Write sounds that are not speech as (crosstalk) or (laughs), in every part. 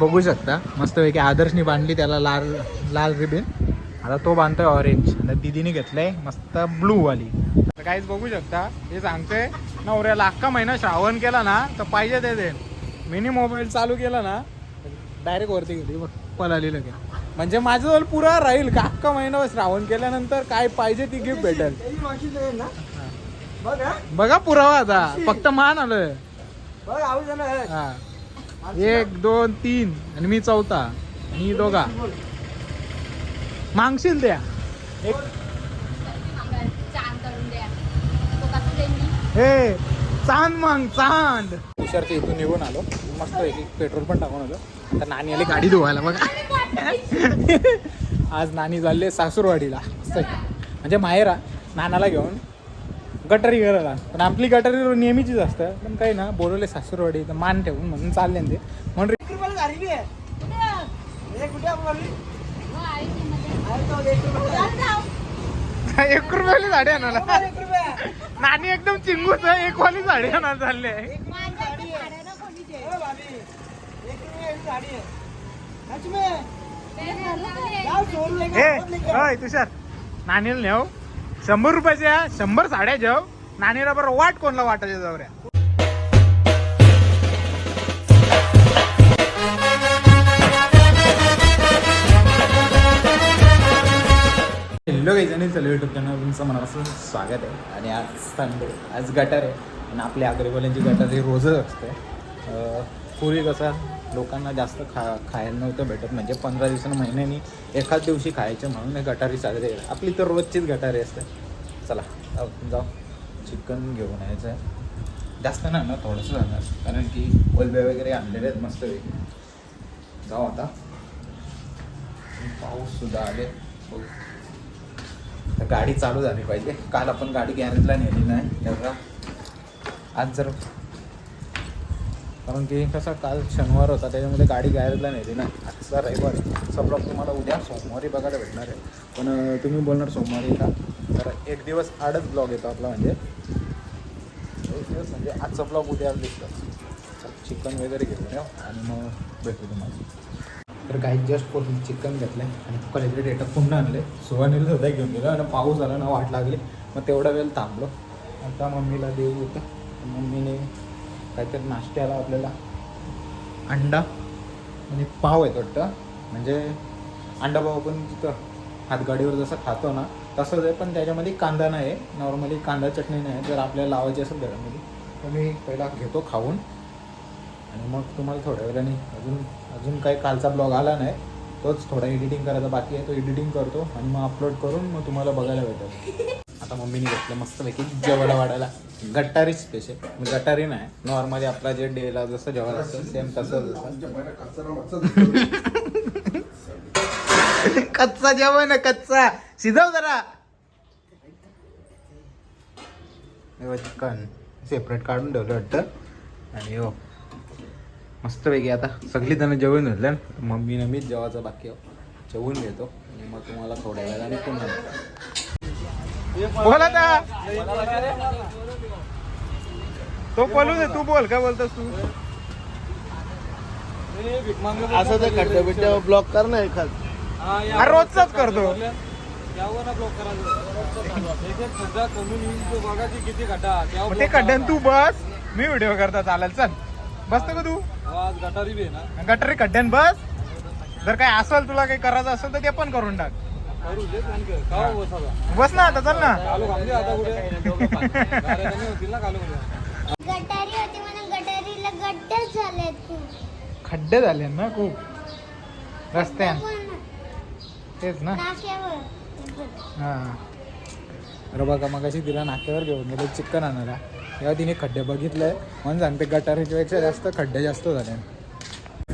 बघू शकता. मस्तपैकी आदर्शनी बांधली त्याला लाल लाल रिबीन. आता तो बांधतोय ऑरेंज आणि दिदीने घेतलंय मस्त ब्लू वाली. तर काहीच बघू शकता. हे सांगतोय नवऱ्याला अख्खा महिना श्रावण केला ना तर पाहिजे ते देन मिनी मोबाईल चालू केला ना डायरेक्ट वरती गेली. बघ पळाली लगे म्हणजे माझं पुरा राहील का? अख्खा महिना श्रावण केल्यानंतर काय पाहिजे ती गिफ्ट भेटेल. बघा पुरावा आता. फक्त मान आलोय. एक दोन तीन. आणि मी चौथा. आणि दोघा. मागशील एक. द्या मी हे चांद मांग चांद. तुषारच्या इथून निघून आलो. मस्त एक पेट्रोल पण टाकून आलो. आता नानी आली गाडी धुवायला बघा. (laughs) आज नानी चालले सासूरवाडीला. म्हणजे माहेरा नानाला घेऊन गटारी करायला. पण आपली गटारी नेहमीचीच असतं. पण काही ना बोलवले सासूरवाडी तर मान ठेवून म्हणून चालले ना ते. म्हणून एक रुपयाला झाली बी आहे. हे? (laughs) हो, एक रुपयाला. रुपयाला साडी आणायला. रुपया. नानी एकदम चिंगूच आहे. एक वाली साडी आणायला चालले. हो, हे तुषार. नानीला नेव शंभर रुपयाच्या शंभर साड्या जेव. नानीला बरं वाट कोणला वाटायच्या जाऊ हॅलो काही आणि चलो युट्यूब चॅनल तुमचं मनापासून स्वागत आहे. आणि आज संडे आज गटार आहे. आणि आपल्या आग्रेवाल्यांची गटार ही रोजच असते. पूर्वी कसा लोकांना जास्त खा खायला नव्हतं भेटत. म्हणजे पंधरा दिवसानं महिन्यानी एखाद दिवशी खायचं म्हणून हे गटारी साजरी आहे आपली तर रोजचीच गटारी असते. चला जाऊ. चिकन घेऊन यायचं आहे जास्त ना ना थोडंसं जाणार कारण की ओलबे वगैरे आणलेले आहेत मस्त जाऊ आता. पाऊससुद्धा आले. तर गाडी चालू झाली पाहिजे. काल आपण गाडी गॅरेजला नेली नाही. तेव्हा आज जर कारण की कसं काल शनिवार होता त्याच्यामध्ये गाडी गॅरेजला नेली ना. आजचा रविवार आहे. आजचा ब्लॉग तुम्हाला उद्या सोमवारी बघायला भेटणार आहे. पण तुम्ही बोलणार सोमवारी का? तर एक दिवस आडच ब्लॉग येतो आपला म्हणजे. एक दिवस म्हणजे आजचा ब्लॉग उद्या दिसतो चिकन वगैरे घेऊन आणि मग भेटू तुम्हाला. तर काही जस्ट पोहोचून चिकन घेतलं आणि कॉलेजला डेटा पुन्हा आणले. सुहानीला सुद्धा घेऊन गेलो आणि पाऊस आला ना वाट लागली. मग तेवढा वेळ थांबलो. आता मम्मीला देऊ होतं मम्मीने काहीतरी नाश्त्याला आपल्याला अंडा आणि पाव आहे वाटतं. म्हणजे अंडा पाव पण तिथं हातगाडीवर जसं खातो ना तसंच आहे पण त्याच्यामध्ये कांदा नाही. आहे नॉर्मली कांदा चटणी नाही. जर आपल्याला लावायची असेल घरामध्ये तर मी पहिला घेतो खाऊन. आणि मग तुम्हाला थोड्या वेळाने अजून अजून काही कालचा ब्लॉग आला नाही तोच थोडा एडिटिंग करायचा बाकी आहे तो एडिटिंग करतो आणि मग अपलोड करून मग तुम्हाला बघायला भेटेल. आता मम्मीने घेतलं मस्तपैकी जेवढा वाढायला. गट्टारी स्पेशल गटारी नाही नॉर्मली आपला जे डेला जसं जेवण असतं सेम असतं (laughs) कच्चा जेवण कच्चा. शिजव जरा. चिकन. सेपरेट काढून ठेवलं वाटतं. आणि हो. मस्तपैकी आता सगळी जण जेवण घेतलं मम्मीनं मीच जेवायचं बाकी. जेवून घेतो. आणि मग तुम्हाला थोड्या वेळाने पुन्हा बोल तो. बोलू दे तू बोल काय बोलतोस तू? असं ते खड्डे बिड्डे ब्लॉक कर ना एखाद. अरे रोजचाच करतो. मग ते खड्ड्यान तू बस. मी व्हिडिओ करता चालेल चल. बसतो का तू? गटारी खड्ड्यान बस. जर काही असेल तुला काही करायचं असेल तर ते पण करून टाक. बस ना आता चल ना. गटारी होती म्हणून गटारीला गड्डेच झालेत खूप. खड्डे झाले ना खूप. रस्त्यान. तेच ना. हा. अरे बघा मग अशी तिला नाक्यावर घेऊन गेलो चिकन आणायला. तेव्हा तिने खड्डे बघितलंय म्हणून सांगते गटारीपेक्षा जास्त खड्डे जास्त झाले.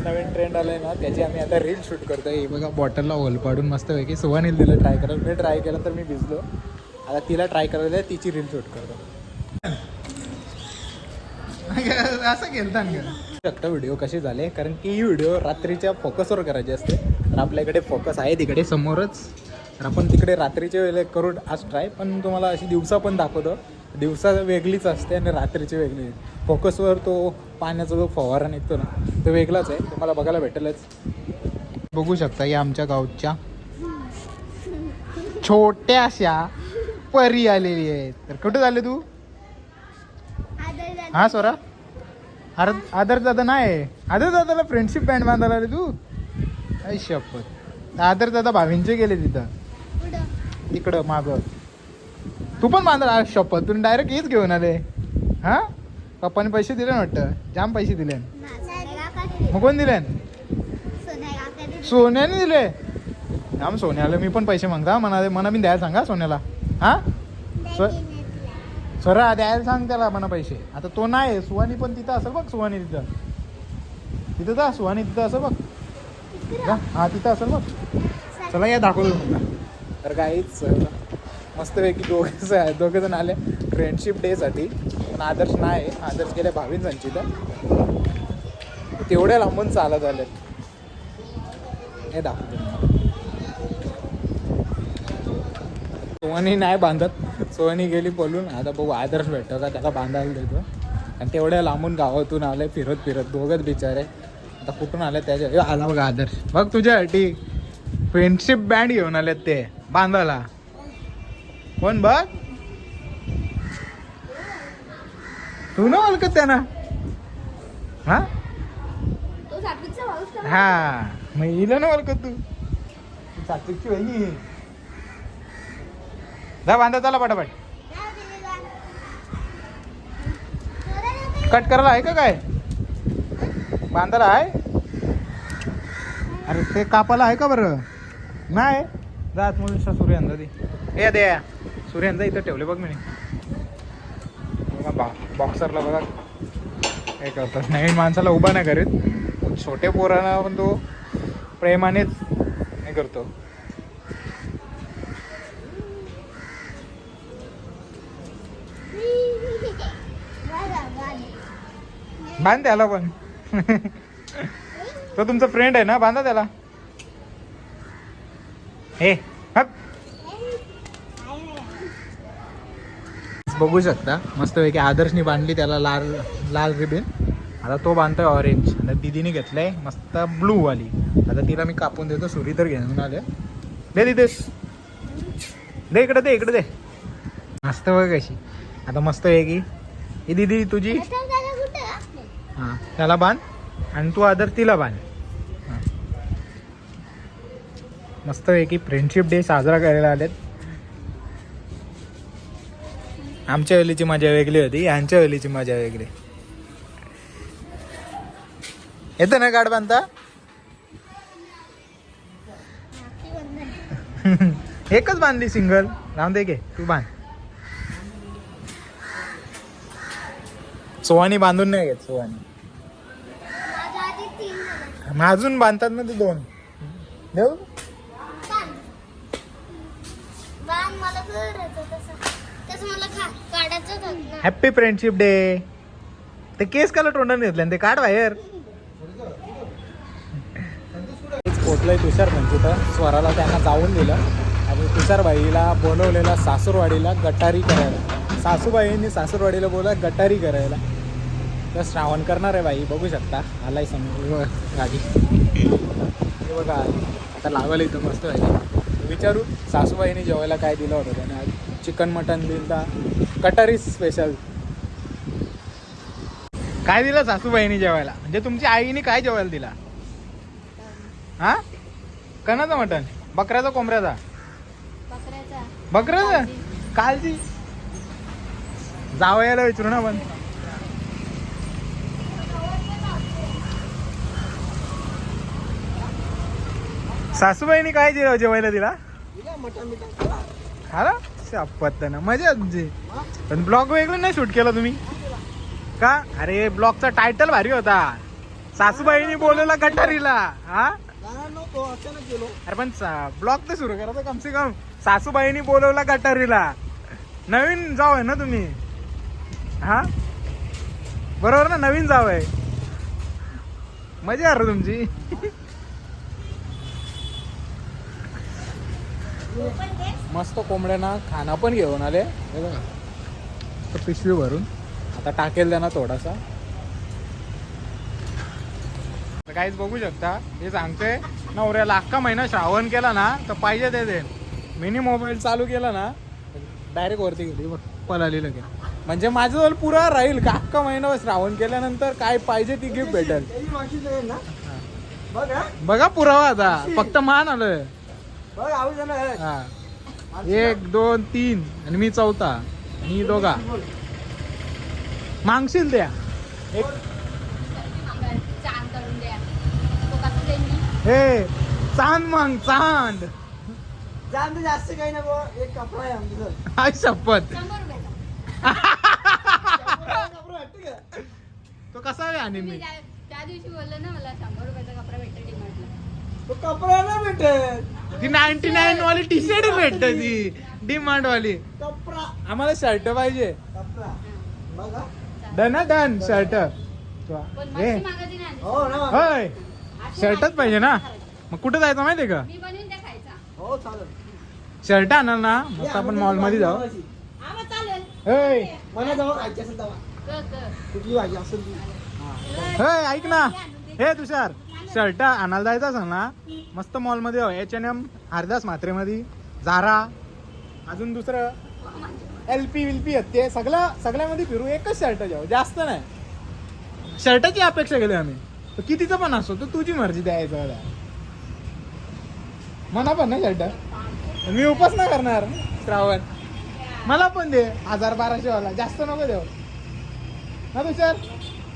नवीन ट्रेंड आलाय ना त्याची आम्ही आता रील शूट करतोय. हे बघा बॉटलला होल पाडून मस्त पैकी सुवानील दिलं ट्राय करायला. मी ट्राय केलं तर मी भिजलो. आता तिला ट्राय करायला तिची रील शूट करतो. (laughs) असं गेलता शकता व्हिडिओ कसे झाले? कारण की ही व्हिडिओ रात्रीच्या फोकसवर करायची असते. तर आपल्याकडे फोकस आहे तिकडे समोरच. तर आपण तिकडे रात्रीच्या वेळेला करू आज ट्राय पण तुम्हाला अशी दिवसा पण दाखवतो. दिवसा वेगळीच असते आणि रात्रीची वेगळी. फोकसवर तो पाण्याचा जो फवारा निघतो ना तो वेगळाच आहे. तुम्हाला बघायला भेटेलच. बघू शकता या आमच्या गावच्या छोट्याशा परी आलेली आहेत. तर कुठे झाले तू? हा स्वरा? आदर दादा नाही. आदर दादाला फ्रेंडशिप बँड बांधायला आले तू? आई शपथ. आदर दादा भावींचे गेले तिथं. तिकडं मागं. तू पण बांधला शपथ. तुम्ही डायरेक्ट हेच घेऊन आले. हा? पप्पाने पैसे दिले ना वाटतं? जाम पैसे दिले मग कोण दिले. सोन्याने दिले. जाम सोन्याला मी पण पैसे मागता मना मना मी द्यायला सांगा सोन्याला. हा? स्वरा द्यायला सांग त्याला म्हणा पैसे. आता तो नाही सुहानी पण तिथं असेल बघ सुहानी तिथं. तिथं जा सुहानी तिथं असेल बघ. हा तिथं असेल बघ. चला या दाखवतो तुम्हाला तर काहीच मस्तपैकी दोघे (laughs) दोघे जण आले. फ्रेंडशिप डेसाठी पण आदर्श नाही आदर्श गेले भावींचांची तर. तेवढ्या लांबून चालत आले हे दाखवतो. तुम्हाला. सोहनी नाही बांधत. सोहनी गेली बोलून आता बघू आदर्श भेटतो का त्याला बांधायला देतो. आणि तेवढ्या लांबून गावातून आले फिरत फिरत दोघंच बिचारे. आता कुठून आले त्याच्या आला बघा आदर्श. बघ तुझ्यासाठी फ्रेंडशिप बँड घेऊन आलेत ते बांधायला. कोण बघ? तू ना ओळखत त्यांना? हा? हा. मग हिला ना ओळखत तू. सात्विकची बहिणी जा बांधा चला पटापट. दे? कट करायला आहे का काय? बांधायला आहे? अरे ते कापाला आहे का बरं? नाही. जात मुलीचा सूर्यांदा ती ए दे सूर्यांदा इथं ठेवले बघ मी. बा बॉक्सरला बघा. हे करतात. नवीन माणसाला उभा नाही करीत. छोटे पोरांना पण तो प्रेमानेच हे करतो. बांध त्याला पण. (laughs) तो तुमचा फ्रेंड आहे ना? बांधा त्याला. हे हप बघू शकता. मस्तपैकी आदर्शनी बांधली त्याला लाल लाल रिबीन. आता तो बांधतोय ऑरेंज आता दिदीने घेतलंय मस्त ब्लू वाली. आता तिला मी कापून देतो. सुरी तर घेऊन आले दे दिदे. दे इकडे दे इकडे दे. मस्त बघ कशी. आता मस्त आहे की ही दिदी तुझी? हां त्याला बांध आणि तू आदर तिला बांध. हां. की फ्रेंडशिप डे साजरा करायला आलेत. आमच्या वेळीची मजा वेगळी होती यांच्या वेळीची मजा वेगळी. येतं ना गाड बांधता. (laughs) एकच बांधली सिंगल. राहून दे घे तू बांध. सोहानी बांधून नाही घेत सोहानी. अजून बांधतात ना ते दोन. देऊ बांध. बांध, मला कळलं तसं. तसं मला खा- काढायचंच होतं ना. हॅप्पी फ्रेंडशिप डे ते केस काला तोंडाने घेतले ते काढ बाहेर. पोचलंय तुषार तर स्वराला त्यांना जाऊन दिलं. आणि तुषारबाईला बोलवलेला सासूरवाडीला गटारी करायला. सासूबाईंनी सासूरवाडीला बोला गटारी करायला. तर श्रावण करणार आहे बाई बघू शकता. आलाय समोर. गाडी. हे बघा आता लावायला इथं मस्त आहे. विचारू सासूबाईने जेवायला काय दिलं होतं त्याने आज? चिकन मटन दिला कटारी स्पेशल काय दिलं सासूबाईने जेवायला? म्हणजे तुमच्या आईने काय जेवायला दिला? हा? कणाचं मटन बकऱ्याचा कोंबऱ्याचा? बकऱ्याचा. कालची. जावयाला विचारू ना पण सासूबाईने काय जेवायला दिला? हा ना ना मजा तुमची पण ब्लॉग वेगळं नाही शूट केला तुम्ही? का? अरे ब्लॉगचा टायटल भारी होता. सासूबाईनी बोलवला गटारीला. हा? अरे पण ब्लॉग तर सुरू करा कम से कम. सासूबाईनी बोलवला गटारीला. नवीन जाव आहे ना तुम्ही? हा? बरोबर ना? नवीन जाव आहे. मजा आहे तुमची. मस्त कोंबड्यांना खाना पण घेऊन आले. हे बघा. मस्त पिशवी भरून. आता टाकेल त्यांना थोडासा. काहीच बघू शकता हे सांगते नवऱ्याला अख्खा महिना श्रावण केला ना तर पाहिजे ते दे मिनी मोबाईल चालू केला ना डायरेक्ट वरती गेली. बघ पळाली लगे म्हणजे माझ्याजवळ पुरा राहील का? अख्खा महिना श्रावण केल्यानंतर काय पाहिजे ती गिफ्ट भेटेल. त्याची मावशीच आहे ना? बघ. बघा पुरावा आता. फक्त मान आलोय. हा. एक दोन तीन. आणि मी चौथा. आणि दोघा. मागशील द्या एक. चांद हे चांद मांग चांद. तर जास्त काही नको एक कपडा आहे आमचं हाय शपथ? तो कसा आहे आणि मी? त्या दिवशी बोललं ना मला शंभर रुपयाचा कपडा भेटतो डिमांडला तो कपडा नाही भेटत. ती नाईन्टी नाईन वाली टी शर्ट भेटत ती. डिमांड वाली. कपडा. आम्हाला शर्ट पाहिजे. कपडा. बघा. Done done. शर्ट हे हो होय. शर्टच पाहिजे ना. मग कुठं जायचं माहितीये का? मी बनवून त्या खायचा. हो चालेल. शर्ट आणाल ना. मस्त आपण मॉलमध्ये जाऊ. हा मग. कुठली भाजी असेल ऐक ना. हे तुषार. शर्ट आणायला जायचं असेल ना मस्त मॉलमध्ये एच एन एम हरदास मात्रेमध्ये झारा अजून दुसरं एल पी विल पी ते सगळं सगळ्यामध्ये फिरू एकच शर्ट जाऊ हो, जास्त नाही. शर्टाची अपेक्षा केली आम्ही. तर कितीचं पण असतो तर तुझी मर्जी द्यायचं मना पण ना शर्ट मी उपास ना करणार श्रावण. मला पण दे हजार बाराशे वाला. जास्त नको देऊ. ना तुषार?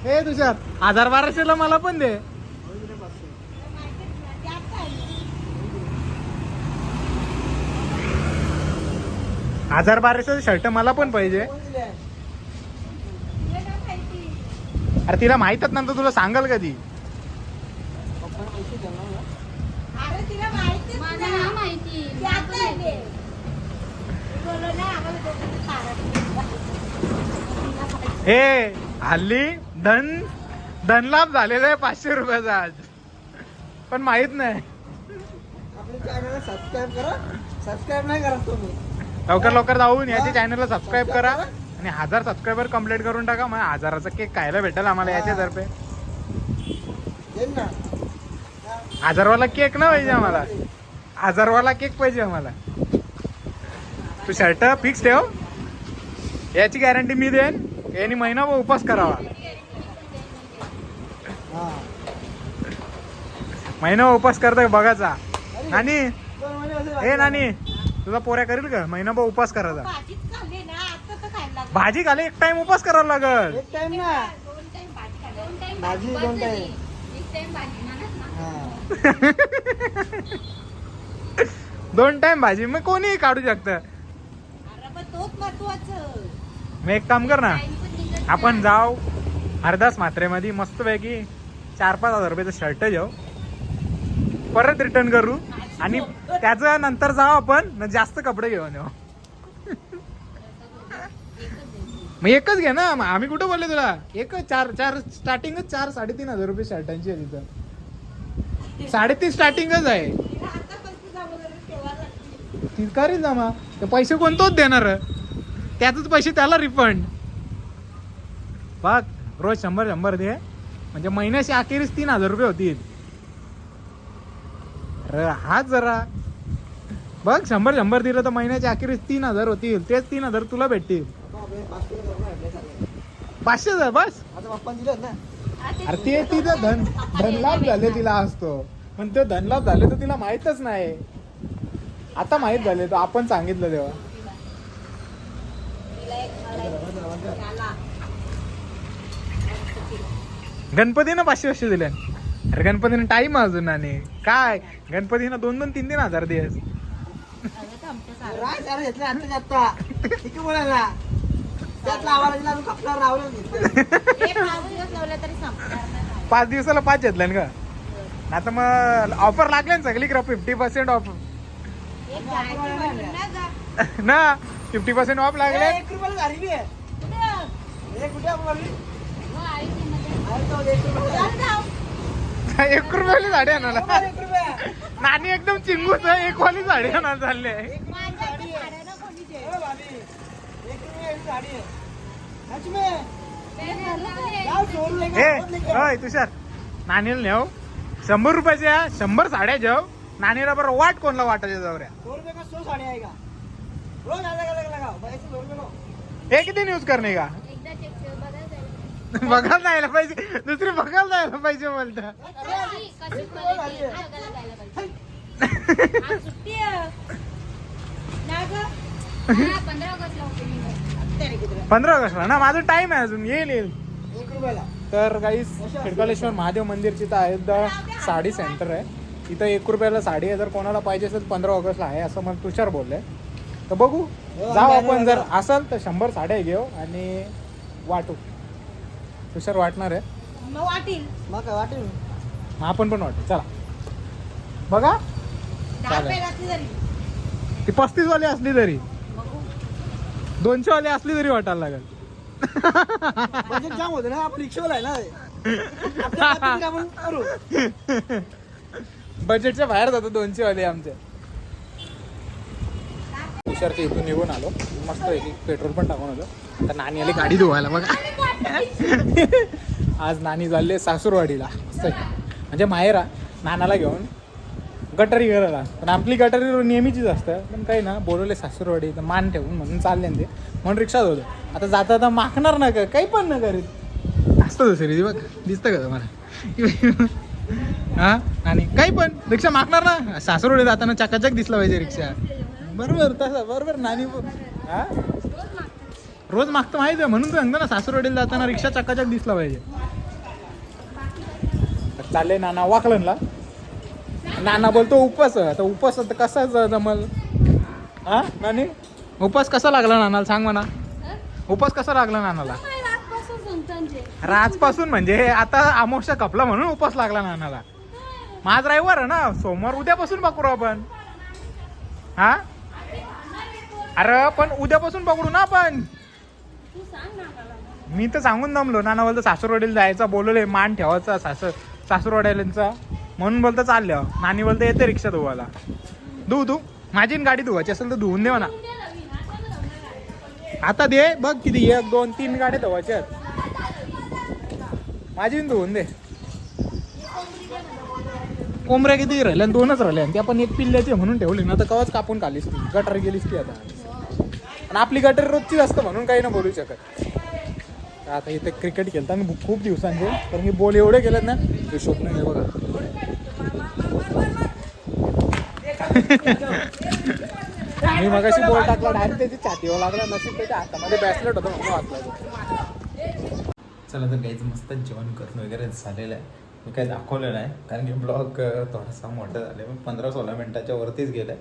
हे तुषार हजार बाराशेला मला पण दे. हजार बाराशे शर्ट मला पण पाहिजे? अरे तिला माहीतच नंतर तुला सांगाल कधी. हे हल्ली धन धनलाभ झालेला आहे पाचशे रुपयाचा आज. पण माहीत नाही. आपल्या चॅनलला सबस्क्राईब करा. सबस्क्राईब नाही करा तुम्ही. लवकर लवकर जाऊन याच्या चॅनलला सबस्क्राईब करा आणि हजार सबस्क्रायबर कंप्लीट करून टाका. मग हजाराचा केक खायला भेटेल आम्हाला याच्या तर्फे ना हजारवाला केक ना पाहिजे आम्हाला. हजारवाला केक पाहिजे आम्हाला. तू शर्ट फिक्स ठेव. याची गॅरंटी मी देईन. यांनी महिनाभर उपास करावा. महिना उपास करतोय बघाचा नानी. दोन हे नानी. तुझा पोऱ्या करील का महिनाभर उपास करायचा भाजीच खाल्ली ना, आता तर खायला लागलं. भाजी खाली एक टाइम उपास करावा लागल एक टाइम ना दोन टाइम भाजी खाल्ली. दोन टाइम भाजी दोन बस time. झाली. एक टाइम भाजी म्हणत ना हा (laughs) दोन टाइम भाजी मग कोणीही काढू शकतं अरे पण तोच महत्वाचं. मग एक काम कर ना टाइम पण निघत आपण. जाऊ हरदास मात्रेमध्ये मस्तपैकी चार पाच हजार रुपयाचं शर्ट घेऊ परत रिटर्न करू. आणि त्याचं नंतर जाऊ आपण जास्त कपडे घेऊन येऊ. मग एकच घे ना. आम्ही कुठं बोलले तुला? एकच चार चार स्टार्टिंगच चार साडेतीन हजार रुपये शर्टांची आहे तिथं. साडेतीन स्टार्टिंगच आहे. तिला आतापासून जा ती जमा. ते पैसे कोणतोच देणार. त्यातच पैसे त्याला रिफंड बघ रोज शंभर शंभर दे. म्हणजे महिन्याची अखेरीस तीन हजार रुपये होतील. अरे हाच जरा. बघ शंभर शंभर दिलं तर महिन्याच्या अखेरीस तीन हजार होतील. तेच तीन हजार तुला भेटतील. पाचशे हजार बस. अरे ते तिथं धन धनलाभ झाले तिला असतो पण ते धनलाभ झाले तर तिला माहीतच नाही. आता माहीत झाले तर आपण सांगितलं तेव्हा. गणपतीनं पाचशे पाचशे दिले. अरे गणपतीनं टाइम अजून आणि काय गणपतीनं दोन दोन तीन तीन हजार दिवस अरे घेतलं आता किती बोलायला त्यात लावायला अजून घेतलं पाच दिवस लावले तरी संपणार नाही. पाच दिवसाला पाच घेतल्या का आता मग ऑफर लागले ना सगळी फिफ्टी पर्सेंट ऑफ ना. ना फिफ्टी पर्सेंट ऑफ लागले ए, एक रुपयाला झाली बी आहे. कुठं? ए, कुठे आपण बोलली? आई ती मध्ये. आहे तो एक रुपयाला चल जाऊ. (laughs) एक रुपयाली साडी आणायला. एक. नानी एकदम चिंगूच आहे. एक वाली साडी आणायला चालली आहे एक एक तुषार. नाणीला नेव शंभर रुपयाच्या शंभर साड्या जेव नाणीला बरं वाट कोणला वाटायच्या जावऱ्या सौ रुपये का? सौ साड़ी आएगा रोज अलग अलग लगाओ भाई ऐसे सौ रुपये लो हे किती न्यूज करणे का? एकदा चेक बघायला जायला पाहिजे. दुसरी बघायला जायला पाहिजे बोलत. पंधरा ऑगस्टला ना? माझा टाइम आहे अजून. येईल येईल. तर काही खडकालेश्वर महादेव मंदिरची तर आहे द साडी सेंटर आहे. इथं एक रुपयाला साडी आहे. जर कोणाला पाहिजे असेल पंधरा ऑगस्टला आहे असं मला तुषार बोलले. तर बघू. जाऊ आपण जर असेल तर शंभर साड्या घेऊ आणि वाटू. तुषार वाटणार आहे. मग वाटील. मग काय वाटेल? मग आपण पण वाटू चला. बघा. दहा चालेल. रुपये घातली तरी. ती पस्तीस वाली असली तरी. बघू. दोनशे वाली असली तरी वाटायला लागेल. बजेट जाम होतं ना आपण रिक्षावाला आहे ना. (laughs) आपल्या पद्धतीने आपण करू. बजेटच्या बाहेर जातो दोनशे वाले आमचे तुषारच्या इथून निघून आलो. मस्त पैकी पेट्रोल पण टाकून आलो. तर नानी आली गाडी धुवायला बघा. आज नानी चालले सासूरवाडीला. मस्त म्हणजे माहेरा नानाला घेऊन गटारी करायला. पण आपली गटारी नेहमीचीच असतं. पण काही ना बोलवले सासूरवाडी तर मान ठेवून म्हणून चालले ते. म्हणून रिक्षात होतं आता जाता आता माखणार ना का? काही पण ना करीत. असतं दुसरी बघ. दिसतं का तुम्हाला? हा? आणि काही पण. रिक्षा मागणार ना? सासूरवाडी जाताना चकाचक दिसला पाहिजे रिक्षा. बरोबर तसं बरोबर नानी हा? रोज मागतो माहिती आहे म्हणून सांगतो ना सासूरवाडीला जाताना रिक्षा चकाचक दिसला पाहिजे. चालले नाना वाकलनला. नाना बोलतो उपास. आता उपास आता कसा जमल? हा नानी? उपास कसा लागला नानाला सांग म्हणा उपास कसा लागला नानाला? आजपासून म्हणजे आता अमोक्षा कपला म्हणून उपास लागला नानाला. रविवार आहे ना सोमवार उद्यापासून पकडू आपण. हा? अरे पण उद्यापासून पकडू ना आपण. तू ना. मी तर सांगून दमलो नाना बोलतो सासूरवाडीला जायचा बोलवले मान ठेवायचा सासू सासूरवाड्याचा म्हणून बोलतं चाललं नानी बोलतं येते रिक्षा धुवायला धुऊ धू. माझी न गाडी धुवायची असेल तर धुवून दे म्हणा. आता दे बघ किती एक दोन तीन गाड्या धुवायच्या माझी न धुवून दे. कोंबऱ्या किती राहिल्या? दोनच राहिल्या. त्या पण एक पिल्ल्याची म्हणून ठेवली. ना तर कवाच कापून खालीस ती. गटर गेलीस ती आता. आणि आपली गटर रोजचीच असतं म्हणून काही ना बोलू शकत. आता इथे क्रिकेट खेळता मी खूप दिवसांचे कारण मी बॉल एवढे केलेत ना ते शोध नाही बघा. मी मगाशी बॉल टाकला डायरेक्ट त्याची छातीवर लागला नसेल त्याच्या हातामध्ये बॅसलेट होतं म्हणून वाचला चला तर काहीच मस्त जेवण करून वगैरे झालेलं आहे. मी काही दाखवलं नाही कारण की ब्लॉग थोडासा मोठा झाला पण पंधरा सोळा मिनटाच्या वरतीच गेला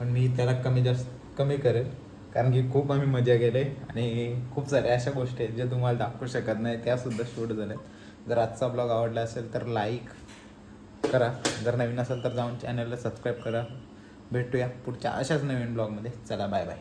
पण मी त्याला कमी जास्त कमी करेल. कारण की खूप आम्ही मजा केली आणि खूप साऱ्या अशा गोष्टी आहेत ज्या तुम्हाला दाखवू शकत नाही त्यासुद्धा शूट झाल्या जर आजचा ब्लॉग आवडला असेल तर लाईक करा. जर नवीन असेल तर जाऊन चॅनलला सबस्क्राईब करा. भेटूया पुढच्या अशाच नवीन ब्लॉगमध्ये चला बाय बाय